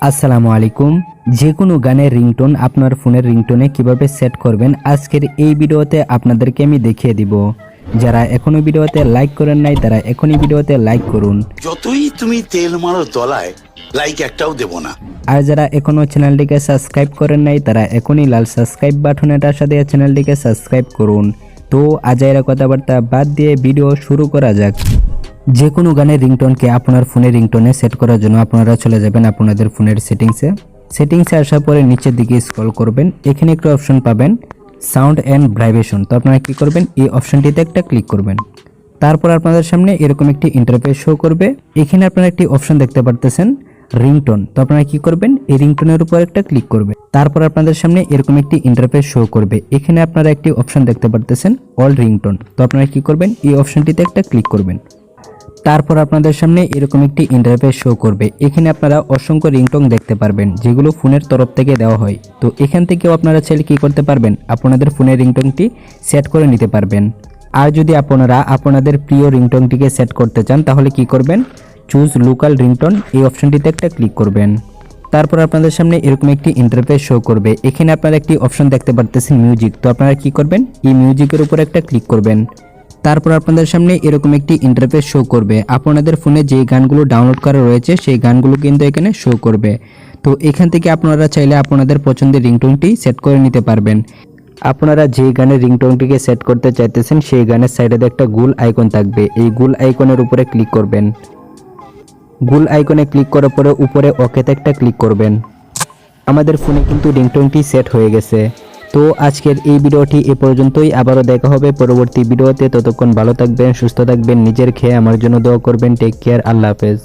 আসসালামু আলাইকুম। যে কোনো গানের রিংটোন আপনার ফোনের রিংটোনে কীভাবে সেট করবেন আজকের এই ভিডিওতে আপনাদেরকে আমি দেখিয়ে দিব। যারা এখনও ভিডিওতে লাইক করেন নাই তারা এখনই ভিডিওতে লাইক করুন। যতই তুমি তেল মারো তলায় লাইক একটাও দেব না। আর যারা এখনও চ্যানেলটিকে সাবস্ক্রাইব করেন নাই তারা এখনই লাল সাবস্ক্রাইব বাটনেটার সাথে চ্যানেলটিকে সাবস্ক্রাইব করুন। তো আজাইরা কথাবার্তা বাদ দিয়ে ভিডিও শুরু করা যাক। যে কোনো গানের রিংটোনকে আপনার ফোনের রিংটোনে সেট করার জন্য আপনারা চলে যাবেন আপনাদের ফোনের সেটিংসে। সেটিংসে আসার পরে নিচের দিকে স্ক্রল করবেন। এখানে একটা অপশন পাবেন সাউন্ড অ্যান্ড ভাইব্রেশন তো আপনারা কী করবেন? এই অপশনটিতে একটা ক্লিক করবেন। তারপর আপনাদের সামনে এরকম একটি ইন্টারফেস শো করবে। এখানে আপনারা একটি অপশন দেখতে পারতেছেন, রিংটোন। তো আপনারা কি করবেন? এই রিংটোনের উপর একটা ক্লিক করবে। তারপর আপনাদের সামনে এরকম একটি ইন্টারফেস শো করবে। এখানে আপনারা একটি অপশন দেখতে পারতেছেন অল রিংটোন তো আপনারা কি করবেন? এই অপশনটিতে একটা ক্লিক করবেন। তারপর আপনাদের সামনে এরকম একটি ইন্টারফেস শো করবে। এখানে আপনারা অসংখ্য রিংটং দেখতে পারবেন, যেগুলো ফোনের তরফ থেকে দেওয়া হয়। তো এখান থেকেও আপনারা চাইলে কী করতে পারবেন? আপনাদের ফোনের রিংটংটি সেট করে নিতে পারবেন। আর যদি আপনারা আপনাদের প্রিয় রিংটংটিকে সেট করতে চান, তাহলে কি করবেন? চুজ লোকাল রিংটন এই অপশনটিতে একটা ক্লিক করবেন। তারপর আপনাদের সামনে এরকম একটি ইন্টারফেস শো করবে। এখানে আপনারা একটি অপশন দেখতে পারতেছেন মিউজিক তো আপনারা কি করবেন? এই মিউজিকের উপর একটা ক্লিক করবেন। তারপর আপনাদের সামনে এরকম একটি ইন্টারফেস শো করবে। আপনাদের ফোনে যে গানগুলো ডাউনলোড করা রয়েছে, সেই গানগুলো কিন্তু এখানে শো করবে। তো এখান থেকে আপনারা চাইলে আপনাদের পছন্দের রিংটোনটি সেট করে নিতে পারবেন। আপনারা যে গানের রিংটোনটিকে সেট করতে চাইতেছেন, সেই গানের সাইডে একটা গুল আইকন থাকবে। এই গুল আইকনের উপরে ক্লিক করবেন। গুল আইকনে ক্লিক করার পরে উপরে ওকেতে একটা ক্লিক করবেন। আমাদের ফোনে কিন্তু রিংটোনটি সেট হয়ে গেছে। তো আজকের এই ভিডিওটি এ পর্যন্তই। আবারও দেখা হবে পরবর্তী ভিডিওতে। ততক্ষণ ভালো থাকবেন, সুস্থ থাকবেন, নিজের খেয়ে আমার জন্য দোয়া করবেন। টেক কেয়ার আল্লাহ হাফেজ।